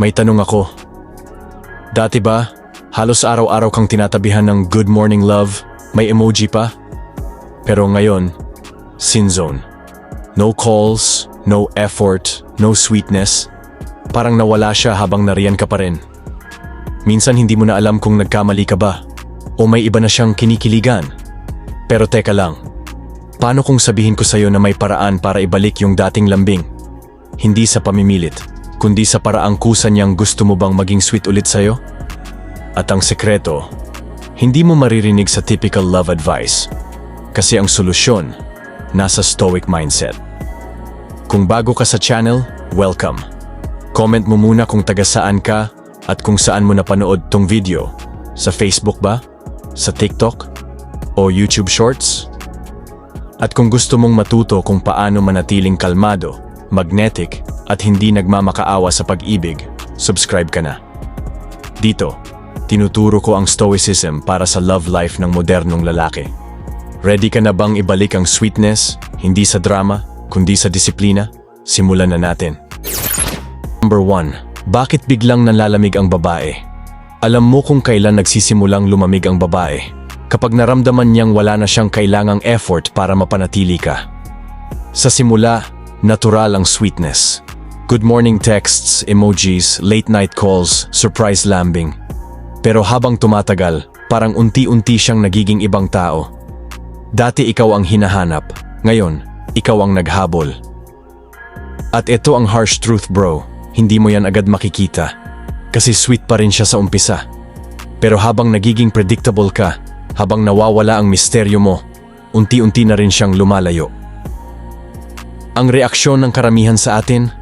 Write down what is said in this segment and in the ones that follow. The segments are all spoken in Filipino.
May tanong ako. Dati ba, halos araw-araw kang tinatabihan ng good morning love, may emoji pa? Pero ngayon, sin zone. No calls, no effort, no sweetness. Parang nawala siya habang nariyan ka pa rin. Minsan hindi mo na alam kung nagkamali ka ba o may iba na siyang kinikiligan. Pero teka lang, paano kung sabihin ko sa'yo na may paraan para ibalik yung dating lambing? Hindi sa pamimilit, kundi sa paraang kusa niyang gusto mo bang maging sweet ulit sa'yo? At ang sekreto, hindi mo maririnig sa typical love advice. Kasi ang solusyon, nasa stoic mindset. Kung bago ka sa channel, welcome. Comment mo muna kung taga saan ka at kung saan mo napanood tong video. Sa Facebook ba? Sa TikTok? O YouTube Shorts? At kung gusto mong matuto kung paano manatiling kalmado, magnetic, at hindi nagmamakaawa sa pag-ibig, subscribe ka na. Dito, tinuturo ko ang stoicism para sa love life ng modernong lalaki. Ready ka na bang ibalik ang sweetness, hindi sa drama, kundi sa disiplina? Simulan na natin. Number 1. Bakit biglang nalalamig ang babae? Alam mo kung kailan nagsisimulang lumamig ang babae. Kapag naramdaman niyang wala na siyang kailangang effort para mapanatili ka. Sa simula, natural ang sweetness. Good morning texts, emojis, late night calls, surprise lambing. Pero habang tumatagal, parang unti-unti siyang nagiging ibang tao. Dati ikaw ang hinahanap, ngayon, ikaw ang naghabol. At ito ang harsh truth bro, hindi mo yan agad makikita. Kasi sweet pa rin siya sa umpisa. Pero habang nagiging predictable ka, habang nawawala ang misteryo mo, unti-unti na rin siyang lumalayo. Ang reaksyon ng karamihan sa atin,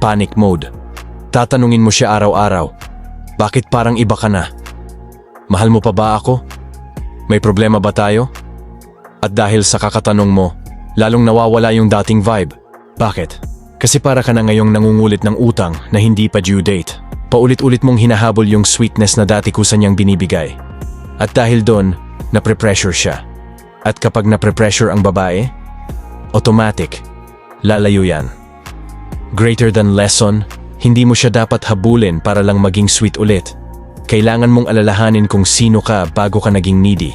panic mode. Tatanungin mo siya araw-araw, bakit parang iba ka na? Mahal mo pa ba ako? May problema ba tayo? At dahil sa kakatanong mo, lalong nawawala yung dating vibe. Bakit? Kasi para ka na ngayong nangungulit ng utang na hindi pa due date. Paulit-ulit mong hinahabol yung sweetness na dati kusa niyang binibigay. At dahil doon, napre-pressure siya. At kapag napre-pressure ang babae, automatic, lalayo yan. Greater than lesson, hindi mo siya dapat habulin para lang maging sweet ulit. Kailangan mong alalahanin kung sino ka bago ka naging needy.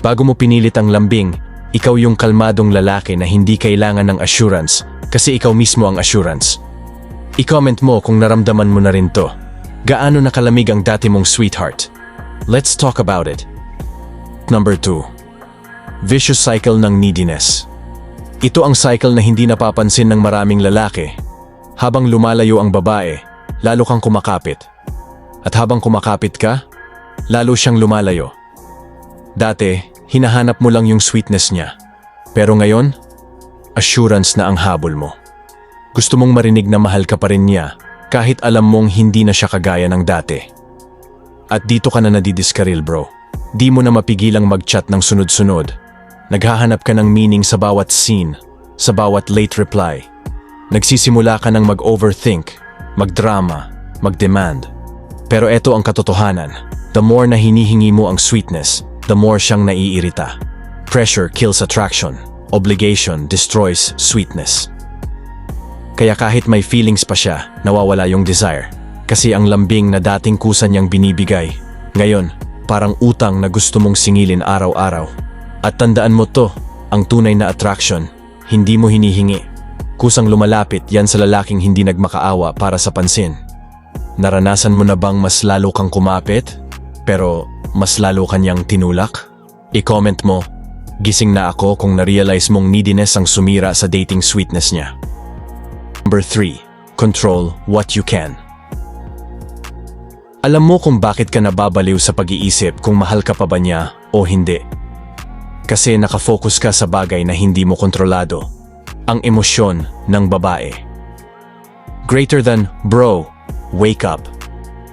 Bago mo pinilit ang lambing, ikaw yung kalmadong lalaki na hindi kailangan ng assurance kasi ikaw mismo ang assurance. I-comment mo kung naramdaman mo na rin to. Gaano nakalamig ang dati mong sweetheart? Let's talk about it. Number 2. Vicious cycle ng neediness. Ito ang cycle na hindi napapansin ng maraming lalaki. Habang lumalayo ang babae, lalo kang kumakapit. At habang kumakapit ka, lalo siyang lumalayo. Dati, hinahanap mo lang yung sweetness niya. Pero ngayon, assurance na ang habol mo. Gusto mong marinig na mahal ka pa rin niya kahit alam mong hindi na siya kagaya ng dati. At dito ka na nadidiskaril bro. Di mo na mapigilang mag-chat ng sunod-sunod. Naghahanap ka ng meaning sa bawat scene, sa bawat late reply. Nagsisimula ka ng mag-overthink, mag-drama, mag-demand. Pero eto ang katotohanan. The more na hinihingi mo ang sweetness, the more siyang naiirita. Pressure kills attraction. Obligation destroys sweetness. Kaya kahit may feelings pa siya, nawawala yung desire. Kasi ang lambing na dating kusa niyang binibigay, ngayon, parang utang na gusto mong singilin araw-araw. At tandaan mo to, ang tunay na attraction, hindi mo hinihingi. Kusang lumalapit yan sa lalaking hindi nagmakaawa para sa pansin. Naranasan mo na bang mas lalo kang kumapit, pero mas lalo kanyang tinulak? I-comment mo, gising na ako kung na-realize mong neediness ang sumira sa dating sweetness niya. Number 3. Control what you can. Alam mo kung bakit ka nababaliw sa pag-iisip kung mahal ka pa ba niya o hindi. Kasi nakafocus ka sa bagay na hindi mo kontrolado. Ang emosyon ng babae. Greater than, bro, wake up.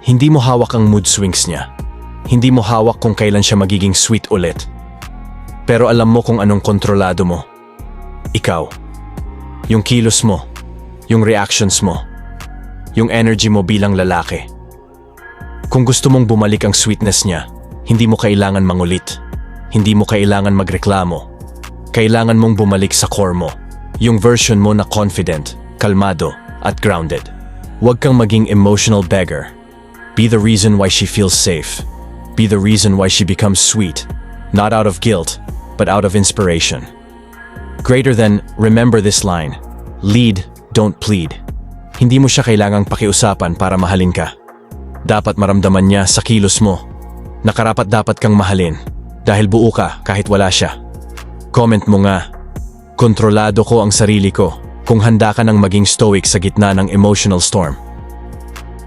Hindi mo hawak ang mood swings niya. Hindi mo hawak kung kailan siya magiging sweet ulit. Pero alam mo kung anong kontrolado mo. Ikaw. Yung kilos mo. Yung reactions mo. Yung energy mo bilang lalaki. Kung gusto mong bumalik ang sweetness niya, hindi mo kailangan mangulit. Hindi mo kailangan magreklamo. Kailangan mong bumalik sa core mo. Yung version mo na confident, kalmado, at grounded. Huwag kang maging emotional beggar. Be the reason why she feels safe. Be the reason why she becomes sweet. Not out of guilt, but out of inspiration. Greater than, remember this line. Lead, don't plead. Hindi mo siya kailangang pakiusapan para mahalin ka. Dapat maramdaman niya sa kilos mo. Nakarapat dapat kang mahalin. Dahil buo ka kahit wala siya. Comment mo nga. Kontrolado ko ang sarili ko kung handa ka ng maging stoic sa gitna ng emotional storm.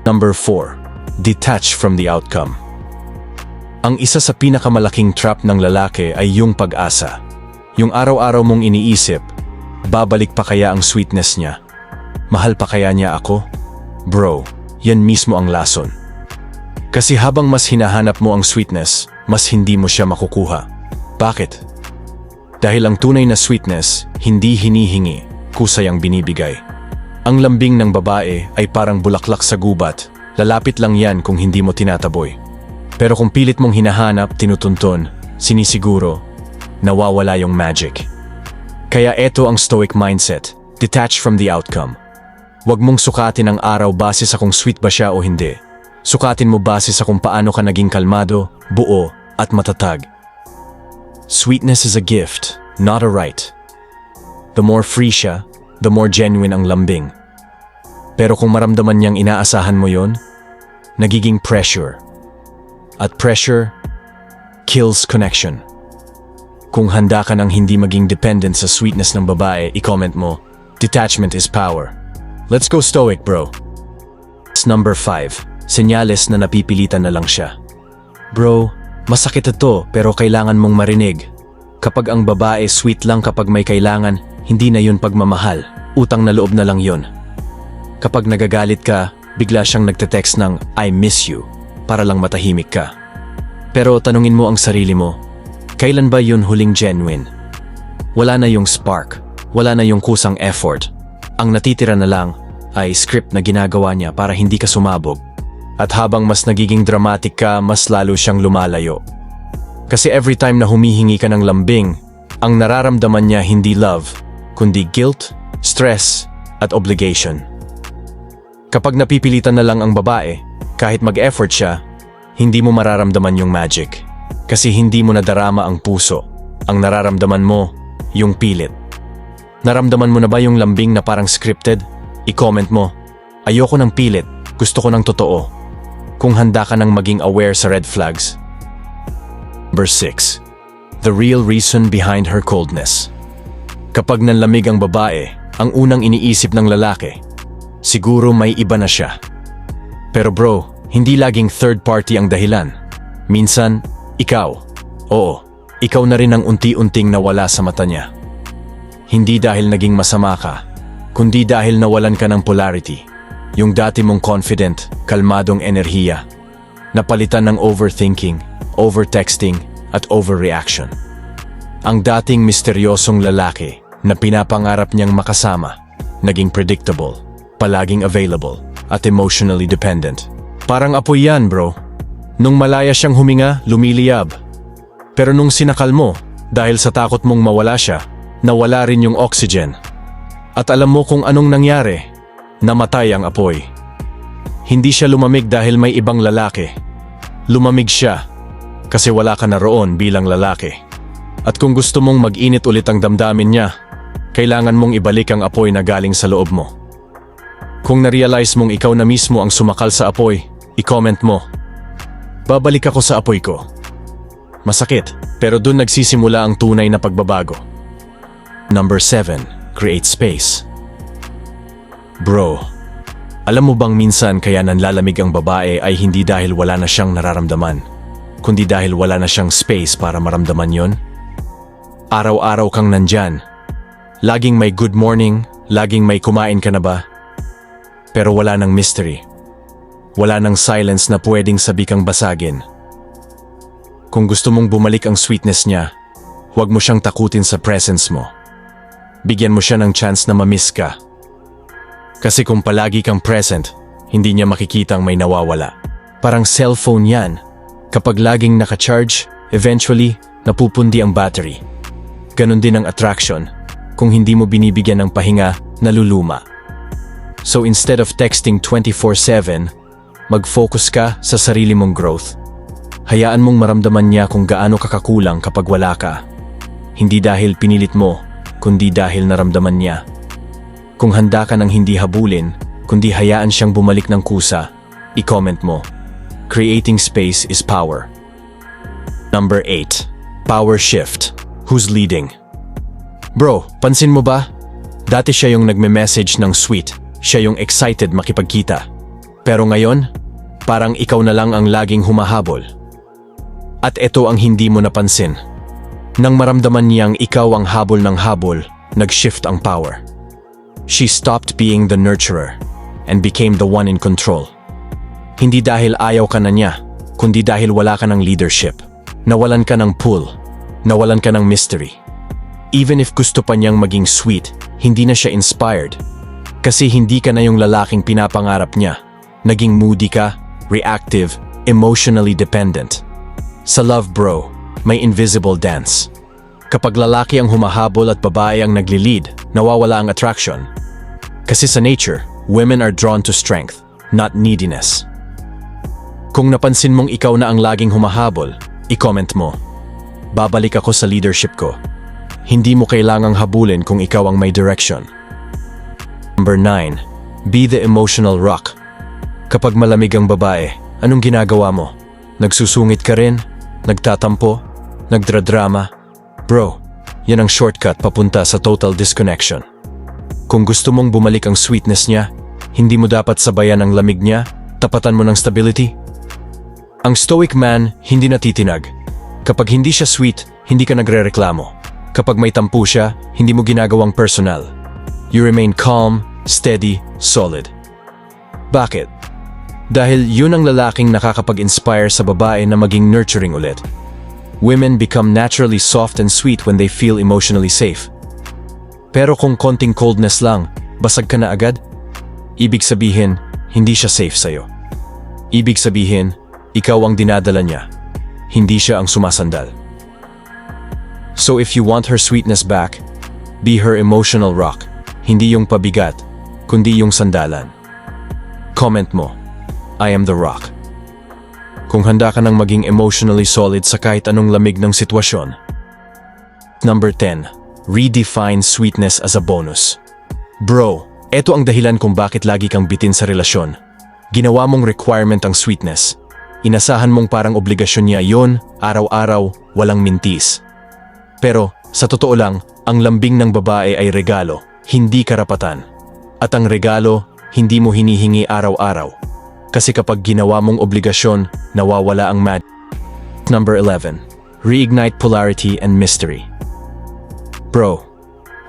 Number 4. Detach from the outcome. Ang isa sa pinakamalaking trap ng lalaki ay yung pag-asa. Yung araw-araw mong iniisip, babalik pa kaya ang sweetness niya? Mahal pa kaya niya ako? Bro, yan mismo ang lason. Kasi habang mas hinahanap mo ang sweetness, mas hindi mo siya makukuha. Bakit? Dahil ang tunay na sweetness, hindi hinihingi, kusayang binibigay. Ang lambing ng babae ay parang bulaklak sa gubat, lalapit lang yan kung hindi mo tinataboy. Pero kung pilit mong hinahanap, tinutunton, sinisiguro, nawawala yung magic. Kaya eto ang stoic mindset, detach from the outcome. Huwag mong sukatin ang araw base sa kung sweet ba siya o hindi. Sukatin mo base sa kung paano ka naging kalmado, buo, at matatag. Sweetness is a gift, not a right. The more free siya, the more genuine ang lambing. Pero kung maramdaman niyang inaasahan mo yon, nagiging pressure. At pressure kills connection. Kung handa ka ng hindi maging dependent sa sweetness ng babae, i-comment mo, detachment is power. Let's go stoic, bro. Number 5. Senyales na napipilitan na lang siya. Bro, masakit ito pero kailangan mong marinig. Kapag ang babae sweet lang kapag may kailangan, hindi na yun pagmamahal. Utang na loob na lang yun. Kapag nagagalit ka, bigla siyang nagte-text ng I miss you para lang matahimik ka. Pero tanungin mo ang sarili mo, kailan ba yun huling genuine? Wala na yung spark, wala na yung kusang effort. Ang natitira na lang ay script na ginagawa niya para hindi ka sumabog. At habang mas nagiging dramatic ka, mas lalo siyang lumalayo. Kasi every time na humihingi ka ng lambing, ang nararamdaman niya hindi love, kundi guilt, stress, at obligation. Kapag napipilitan na lang ang babae, kahit mag-effort siya, hindi mo mararamdaman yung magic. Kasi hindi mo nadarama ang puso. Ang nararamdaman mo, yung pilit. Naramdaman mo na ba yung lambing na parang scripted? I-comment mo, ayoko ng pilit, gusto ko ng totoo. Kung handa ka ng maging aware sa red flags. Number 6. The real reason behind her coldness. Kapag nanlamig ang babae, ang unang iniisip ng lalaki, siguro may iba na siya. Pero bro, hindi laging third party ang dahilan. Minsan, ikaw. Oo, ikaw na rin ang unti-unting nawala sa mata niya. Hindi dahil naging masama ka, kundi dahil nawalan ka ng polarity. Yung dati mong confident, kalmadong enerhiya. Napalitan ng overthinking, overtexting, at overreaction. Ang dating misteryosong lalaki na pinapangarap niyang makasama, naging predictable, palaging available, at emotionally dependent. Parang apoy yan, bro. Nung malaya siyang huminga, lumiliyab. Pero nung sinakal mo, dahil sa takot mong mawala siya, nawala rin yung oxygen. At alam mo kung anong nangyari? Namatay ang apoy. Hindi siya lumamig dahil may ibang lalaki. Lumamig siya kasi wala ka na roon bilang lalaki. At kung gusto mong mag-init ulit ang damdamin niya, kailangan mong ibalik ang apoy na galing sa loob mo. Kung na-realize mong ikaw na mismo ang sumakal sa apoy, i-comment mo. Babalik ako sa apoy ko. Masakit, pero dun nagsisimula ang tunay na pagbabago. Number 7. Create space. Bro, alam mo bang minsan kaya nanlalamig ang babae ay hindi dahil wala na siyang nararamdaman, kundi dahil wala na siyang space para maramdaman yon? Araw-araw kang nandyan. Laging may good morning, laging may kumain ka na ba? Pero wala ng mystery. Wala ng silence na pwedeng sabi kang basagin. Kung gusto mong bumalik ang sweetness niya, huwag mo siyang takutin sa presence mo. Bigyan mo siya ng chance na mamiss ka. Kasi kung palagi kang present, hindi niya makikitang may nawawala. Parang cellphone yan. Kapag laging nakacharge, eventually, napupundi ang battery. Ganon din ang attraction. Kung hindi mo binibigyan ng pahinga, naluluma. So instead of texting 24-7, mag-focus ka sa sarili mong growth. Hayaan mong maramdaman niya kung gaano ka kakulang kapag wala ka. Hindi dahil pinilit mo, kundi dahil naramdaman niya. Kung handa ka ng hindi habulin, kundi hayaan siyang bumalik ng kusa, i-comment mo. Creating space is power. Number 8. Power shift. Who's leading? Bro, pansin mo ba? Dati siya yung nagme-message ng sweet. Siya yung excited makipagkita. Pero ngayon, parang ikaw na lang ang laging humahabol. At ito ang hindi mo napansin. Nang maramdaman niyang ikaw ang habol ng habol, nag-shift ang power. She stopped being the nurturer and became the one in control. Hindi dahil ayaw ka na niya, kundi dahil wala ka ng leadership. Nawalan ka ng pull. Nawalan ka ng mystery. Even if gusto pa niyang maging sweet, hindi na siya inspired. Kasi hindi ka na yung lalaking pinapangarap niya. Naging moody ka, reactive, emotionally dependent. Sa love bro, may invisible dance. Kapag lalaki ang humahabol at babae ang nagli-lead, nawawala ang attraction. Kasi sa nature, women are drawn to strength, not neediness. Kung napansin mong ikaw na ang laging humahabol, i-comment mo. Babalik ako sa leadership ko. Hindi mo kailangang habulin kung ikaw ang may direction. Number 9. Be the emotional rock. Kapag malamig ang babae, anong ginagawa mo? Nagsusungit ka rin? Nagtatampo? Nagdradrama? Bro, yan ang shortcut papunta sa total disconnection. Kung gusto mong bumalik ang sweetness niya, hindi mo dapat sabayan ang lamig niya, tapatan mo ng stability. Ang stoic man, hindi natitinag. Kapag hindi siya sweet, hindi ka nagrereklamo. Kapag may tampu siya, hindi mo ginagawang personal. You remain calm, steady, solid. Bakit? Dahil yun ang lalaking nakakapag-inspire sa babae na maging nurturing ulit. Women become naturally soft and sweet when they feel emotionally safe. Pero kung konting coldness lang, basag ka na agad? Ibig sabihin, hindi siya safe sa'yo. Ibig sabihin, ikaw ang dinadala niya. Hindi siya ang sumasandal. So if you want her sweetness back, be her emotional rock. Hindi yung pabigat, kundi yung sandalan. Comment mo, I am the rock. Kung handa ka nang maging emotionally solid sa kahit anong lamig ng sitwasyon. Number 10. Redefine sweetness as a bonus. Bro, eto ang dahilan kung bakit lagi kang bitin sa relasyon. Ginawa mong requirement ang sweetness. Inasahan mong parang obligasyon niya yon, araw-araw, walang mintis. Pero, sa totoo lang, ang lambing ng babae ay regalo, hindi karapatan. At ang regalo, hindi mo hinihingi araw-araw. Kasi kapag ginawa mong obligasyon, nawawala ang mad. Number 11. Reignite polarity and mystery. Bro,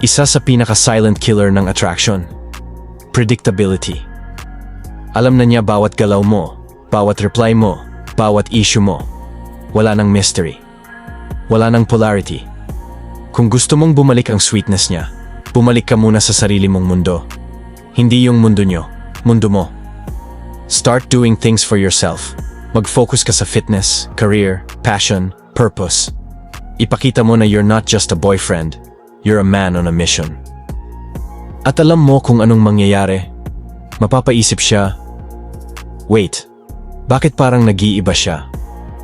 isa sa pinaka-silent killer ng attraction. Predictability. Alam na niya bawat galaw mo, bawat reply mo, bawat issue mo. Wala nang mystery. Wala nang polarity. Kung gusto mong bumalik ang sweetness niya, bumalik ka muna sa sarili mong mundo. Hindi yung mundo nyo, mundo mo. Start doing things for yourself. Mag-focus ka sa fitness, career, passion, purpose. Ipakita mo na you're not just a boyfriend, you're a man on a mission. At alam mo kung anong mangyayari. Mapapaisip siya, Wait, bakit parang nag-iiba siya?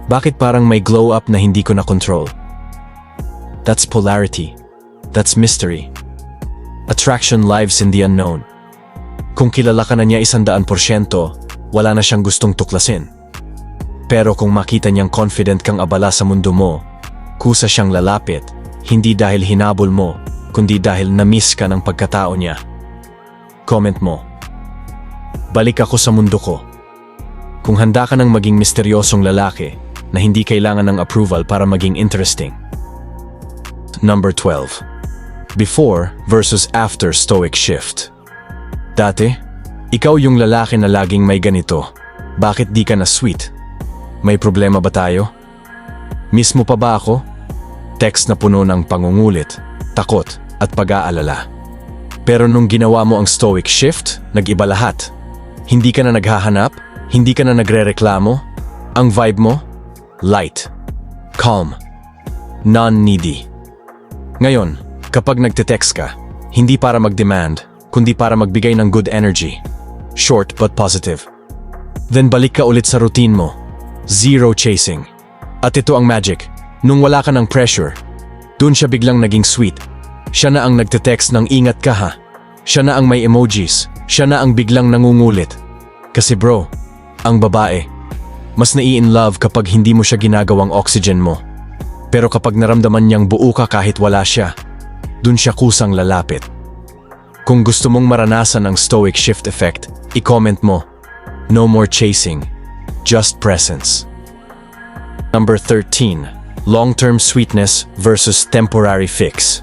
Bakit parang may glow up na hindi ko na control? That's polarity. That's mystery. Attraction lives in the unknown. Kung kilala ka na niya isandaan porsyento, wala na siyang gustong tuklasin. Pero kung makita niyang confident kang abala sa mundo mo, kusa siyang lalapit, hindi dahil hinabol mo, kundi dahil na-miss ka ng pagkatao niya. Comment mo. Balik ako sa mundo ko. Kung handa ka ng maging misteryosong lalaki na hindi kailangan ng approval para maging interesting. Number 12. Before versus after stoic shift. Dati, ikaw yung lalaki na laging may ganito. Bakit di ka na sweet? May problema ba tayo? Miss mo pa ba ako? Text na puno ng pangungulit, takot at pag-aalala. Pero nung ginawa mo ang stoic shift, nag-iba lahat. Hindi ka na naghahanap, hindi ka na nagre-reklamo. Ang vibe mo? Light. Calm. Non-needy. Ngayon, kapag nagte-text ka, hindi para mag-demand, kundi para magbigay ng good energy. Short but positive. Then balik ka ulit sa routine mo. Zero chasing. At ito ang magic. Nung wala ka ng pressure, dun siya biglang naging sweet. Siya na ang nagte-text ng ingat ka ha. Siya na ang may emojis. Siya na ang biglang nangungulit. Kasi bro, ang babae, mas nai-in love kapag hindi mo siya ginagawang oxygen mo. Pero kapag naramdaman niyang buo ka kahit wala siya, dun siya kusang lalapit. Kung gusto mong maranasan ang stoic shift effect, i-comment mo, no more chasing, just presence. Number 13. Long-term sweetness versus temporary fix.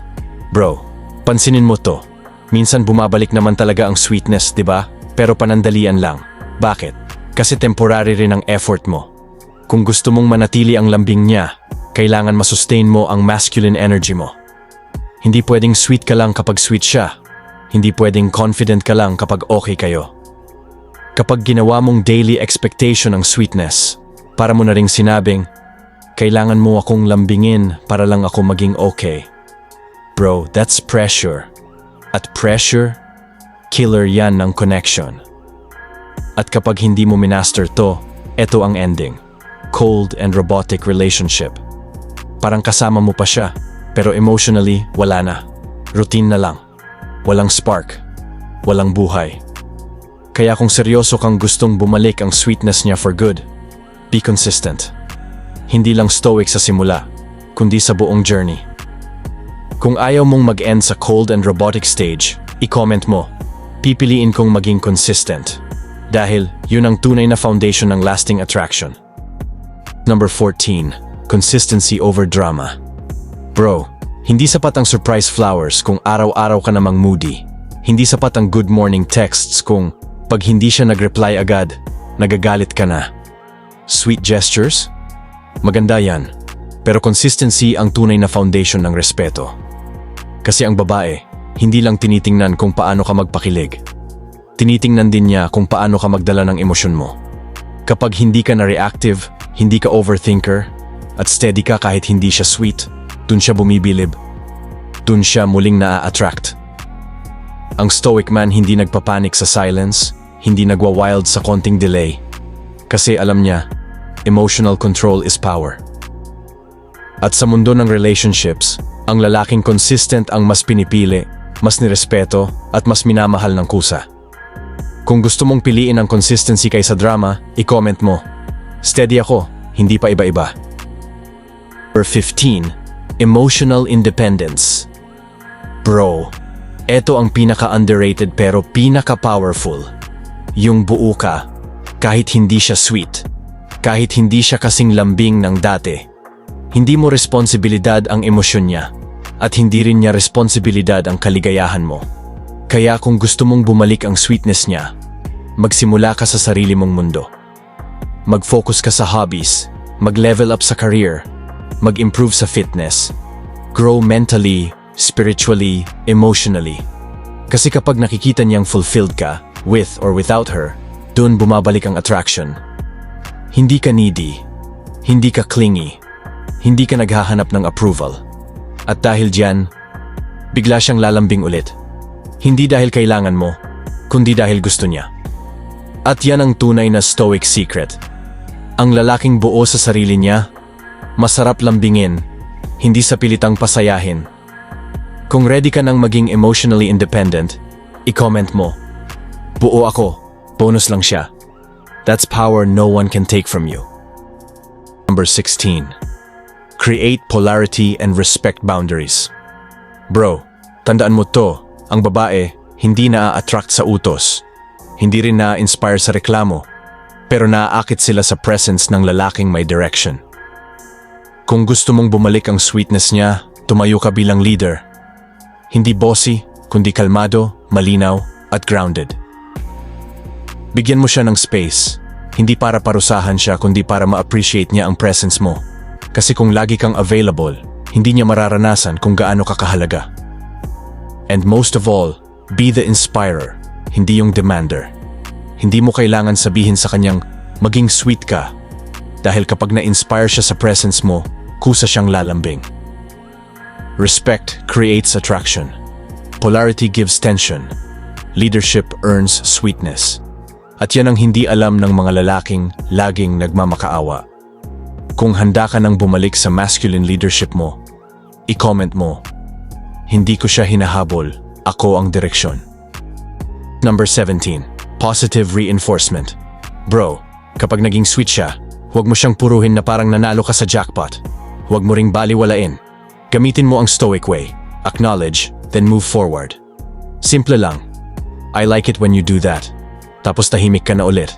Bro, pansinin mo to. Minsan bumabalik naman talaga ang sweetness, di ba? Pero panandalian lang. Bakit? Kasi temporary rin ang effort mo. Kung gusto mong manatili ang lambing niya, kailangan masustain mo ang masculine energy mo. Hindi pwedeng sweet ka lang kapag sweet siya. Hindi pwedeng confident ka lang kapag okay kayo. Kapag ginawa mong daily expectation ang sweetness, para mo na ring sinabing, kailangan mo akong lambingin para lang ako maging okay. Bro, that's pressure. At pressure, killer yan ng connection. At kapag hindi mo minaster to, eto ang ending. Cold and robotic relationship. Parang kasama mo pa siya, pero emotionally, wala na. Routine na lang. Walang spark. Walang buhay. Kaya kung seryoso kang gustong bumalik ang sweetness niya for good, be consistent. Hindi lang stoic sa simula, kundi sa buong journey. Kung ayaw mong mag-end sa cold and robotic stage, i-comment mo. Pipiliin kong maging consistent. Dahil yun ang tunay na foundation ng lasting attraction. Number 14. Consistency over drama. Bro, hindi sapat ang surprise flowers kung araw-araw ka namang moody. Hindi sapat ang good morning texts kung pag hindi siya nag-reply agad, nagagalit ka na. Sweet gestures? Maganda yan. Pero consistency ang tunay na foundation ng respeto. Kasi ang babae, hindi lang tinitingnan kung paano ka magpakilig. Tinitingnan din niya kung paano ka magdala ng emosyon mo. Kapag hindi ka na reactive, hindi ka overthinker, at steady ka kahit hindi siya sweet, dun siya bumibilib. Dun siya muling naa-attract. Ang stoic man hindi nagpapanik sa silence, hindi nagwa-wild sa konting delay. Kasi alam niya, emotional control is power. At sa mundo ng relationships, ang lalaking consistent ang mas pinipili, mas nirespeto, at mas minamahal ng kusa. Kung gusto mong piliin ang consistency kaysa drama, i-comment mo. Steady ako, hindi pa iba-iba. Number 15. Emotional Independence Bro, eto ang pinaka-underrated pero pinaka-powerful. Yung buo ka, kahit hindi siya sweet, kahit hindi siya kasing lambing ng dati. Hindi mo responsibilidad ang emosyon niya, at hindi rin niya responsibilidad ang kaligayahan mo. Kaya kung gusto mong bumalik ang sweetness niya, magsimula ka sa sarili mong mundo. Mag-focus ka sa hobbies, mag-level up sa career, mag-improve sa fitness, grow mentally, spiritually, emotionally. Kasi kapag nakikita niyang fulfilled ka, with or without her, dun bumabalik ang attraction. Hindi ka needy, hindi ka clingy, hindi ka naghahanap ng approval. At dahil diyan, bigla siyang lalambing ulit. Hindi dahil kailangan mo, kundi dahil gusto niya. At yan ang tunay na stoic secret. Ang lalaking buo sa sarili niya, masarap lambingin, hindi sa pilitang pasayahin. Kung ready ka nang maging emotionally independent, i-comment mo. Buo ako, bonus lang siya. That's power no one can take from you. Number 16. Create polarity and respect boundaries. Bro, tandaan mo to, ang babae hindi na-attract sa utos. Hindi rin na-inspire sa reklamo. Pero naaakit sila sa presence ng lalaking may direction. Kung gusto mong bumalik ang sweetness niya, tumayo ka bilang leader. Hindi bossy, kundi kalmado, malinaw, at grounded. Bigyan mo siya ng space. Hindi para parusahan siya kundi para ma-appreciate niya ang presence mo. Kasi kung lagi kang available, hindi niya mararanasan kung gaano ka kahalaga. And most of all, be the inspirer, hindi yung demander. Hindi mo kailangan sabihin sa kanyang, maging sweet ka. Dahil kapag na-inspire siya sa presence mo, kusa siyang lalambing. Respect creates attraction. Polarity gives tension. Leadership earns sweetness. At yan ang hindi alam ng mga lalaking laging nagmamakaawa. Kung handa ka nang bumalik sa masculine leadership mo, i-comment mo, hindi ko siya hinahabol, ako ang direksyon. Number 17. Positive reinforcement. Bro, kapag naging sweet siya, huwag mo siyang puruhin na parang nanalo ka sa jackpot. Huwag mo ring baliwalain. Gamitin mo ang stoic way. Acknowledge, then move forward. Simple lang. I like it when you do that. Tapos tahimik ka na ulit.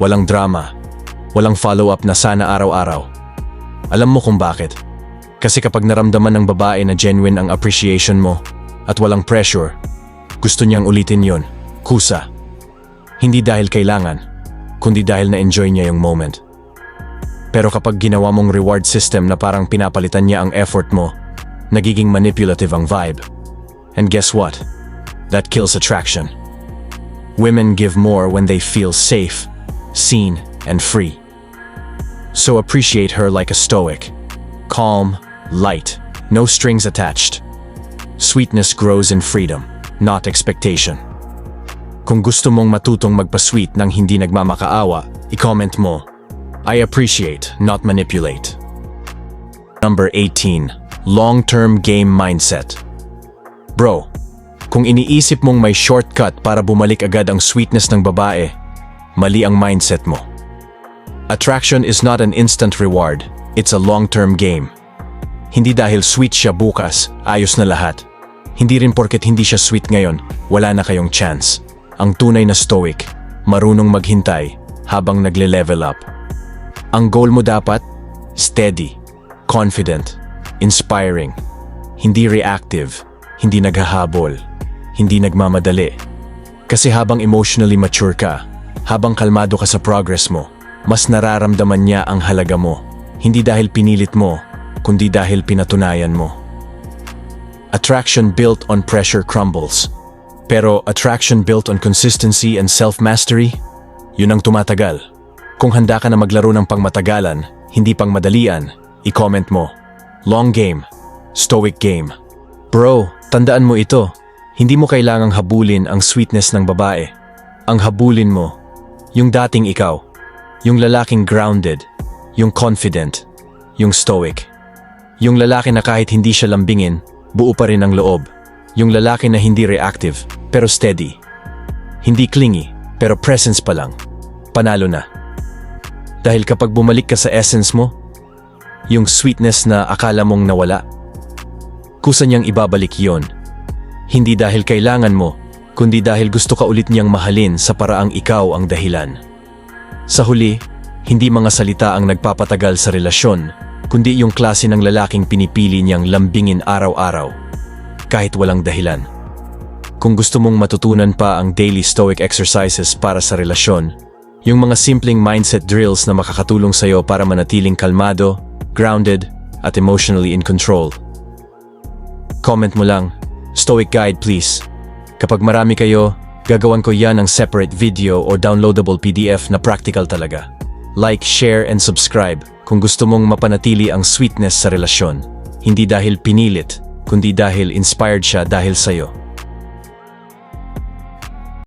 Walang drama. Walang follow-up na sana araw-araw. Alam mo kung bakit. Kasi kapag naramdaman ng babae na genuine ang appreciation mo at walang pressure, gusto niyang ulitin yon. Kusa. Hindi dahil kailangan, kundi dahil na-enjoy niya yung moment. Pero kapag ginawa mong reward system na parang pinapalitan niya ang effort mo, nagiging manipulative ang vibe. And guess what? That kills attraction. Women give more when they feel safe, seen, and free. So appreciate her like a stoic. Calm, light, no strings attached. Sweetness grows in freedom, not expectation. Kung gusto mong matutong magpa-sweet ng hindi nagmamakaawa, i-comment mo, I appreciate, not manipulate. Number 18. Long-term game mindset. Bro, kung iniisip mong may shortcut para bumalik agad ang sweetness ng babae, mali ang mindset mo. Attraction is not an instant reward, it's a long-term game. Hindi dahil sweet siya bukas, ayos na lahat. Hindi rin porket hindi siya sweet ngayon, wala na kayong chance. Ang tunay na stoic, marunong maghintay habang nagle-level up. Ang goal mo dapat, steady, confident, inspiring, hindi reactive, hindi naghahabol, hindi nagmamadali. Kasi habang emotionally mature ka, habang kalmado ka sa progress mo, mas nararamdaman niya ang halaga mo. Hindi dahil pinilit mo, kundi dahil pinatunayan mo. Attraction built on pressure crumbles. Pero attraction built on consistency and self-mastery, yun ang tumatagal. Kung handa ka na maglaro ng pangmatagalan, hindi pang madalian, i-comment mo. Long game, stoic game. Bro, tandaan mo ito. Hindi mo kailangang habulin ang sweetness ng babae. Ang habulin mo, yung dating ikaw. Yung lalaking grounded, yung confident, yung stoic. Yung lalaki na kahit hindi siya lambingin, buo pa rin ang loob. Yung lalaki na hindi reactive, pero steady. Hindi clingy, pero presence pa lang. Panalo na. Dahil kapag bumalik ka sa essence mo, yung sweetness na akala mong nawala, kusa niyang ibabalik yon. Hindi dahil kailangan mo, kundi dahil gusto ka ulit niyang mahalin sa paraang ikaw ang dahilan. Sa huli, hindi mga salita ang nagpapatagal sa relasyon, kundi yung klase ng lalaking pinipili niyang lambingin araw-araw, kahit walang dahilan. Kung gusto mong matutunan pa ang daily stoic exercises para sa relasyon, yung mga simpleng mindset drills na makakatulong sa'yo para manatiling kalmado, grounded, at emotionally in control. Comment mo lang, Stoic Guide please. Kapag marami kayo, gagawan ko yan ng separate video or downloadable PDF na practical talaga. Like, share, and subscribe kung gusto mong mapanatili ang sweetness sa relasyon. Hindi dahil pinilit, kundi dahil inspired siya dahil sa'yo.